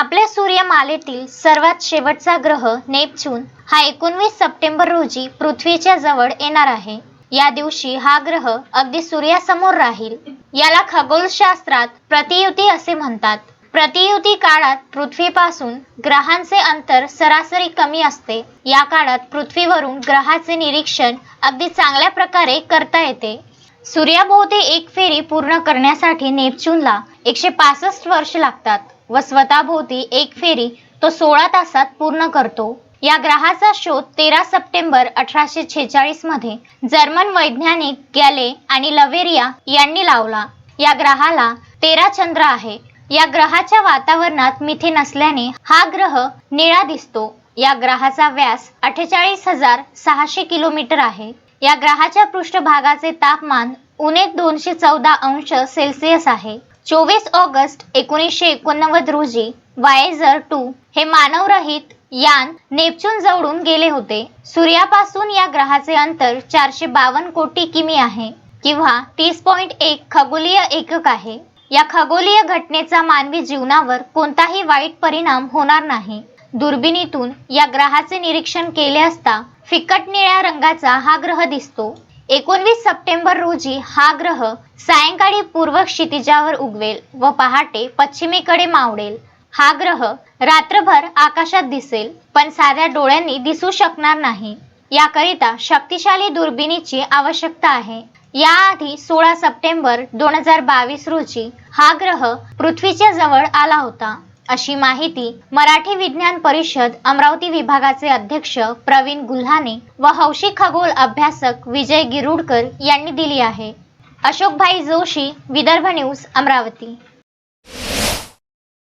आपल्या सूर्यमालेतील सर्वात शेवटचा ग्रह नेपच्यून हा एकोणवीस सप्टेंबर रोजी पृथ्वीच्या जवळ येणार आहे. या दिवशी हा ग्रह अगदी सूर्यासमोर राहील. याला खगोलशास्त्रात प्रतियुती असे म्हणतात. प्रतियुती काळात पृथ्वीपासून ग्रहांचे अंतर सरासरी कमी असते. या काळात पृथ्वीवरून ग्रहाचे निरीक्षण अगदी चांगल्या प्रकारे करता येते. सूर्याभोवती एक फेरी पूर्ण करण्यासाठी नेपच्यूनला एकशे पासष्ट वर्ष लागतात. व स्वतःभोवती एक फेरी तो सोळा तासात पूर्ण करतो. या ग्रहाचा शोध तेरा सप्टेंबर अठराशे छेचाळीसमध्ये जर्मन वैज्ञानिक गॅले आणि लवेरिया यांनी लावला. या ग्रहाला तेरा चंद्र आहे. या ग्रहाच्या वातावरणात मिथेन असल्याने हा ग्रह निळा दिसतो. या ग्रहाचा व्यास अठ्ठेचाळीस हजार सहाशे किलोमीटर आहे. या ग्रहाच्या पृष्ठभागाचे तापमान उणे दोनशे चौदा अंश सेल्सिअस आहे. चोवीस ऑगस्ट एकोणीसशे एकोणनव्वद रोजी वायझर टू हे मानवरहित यान नेपच्यून जवळून गेले होते. सूर्यापासून या ग्रहाचे अंतर चारशे बावन्न कोटी किमी आहे किंवा तीस पॉईंट एक खगोलीय एकक आहे. या खगोलीय घटनेचा मानवी जीवनावर कोणताही वाईट परिणाम होणार नाही. दुर्बिणीतून या ग्रहाचे निरीक्षण केले असता फिकट निळ्या रंगाचा हा ग्रह दिसतो. एकोणवीस सप्टेंबर रोजी हा ग्रह सायंकाळी पूर्व क्षितिजावर उगवेल व पहाटे पश्चिमेकडे मावळेल. हा ग्रह रात्रभर आकाशात दिसेल पण साध्या डोळ्यांनी दिसू शकणार नाही. याकरिता शक्तिशाली दुर्बिणीची आवश्यकता आहे. याआधी सोळा सप्टेंबर दोन हजार बावीस रोजी हा ग्रह पृथ्वीच्या जवळ आला होता. अशी माहिती मराठी विज्ञान परिषद अमरावती विभागाचे अध्यक्ष प्रवीण गुल्हाने व हौशी खगोल अभ्यासक विजय गिरुडकर यांनी दिली आहे. अशोकभाई जोशी विदर्भ न्यूज अमरावती.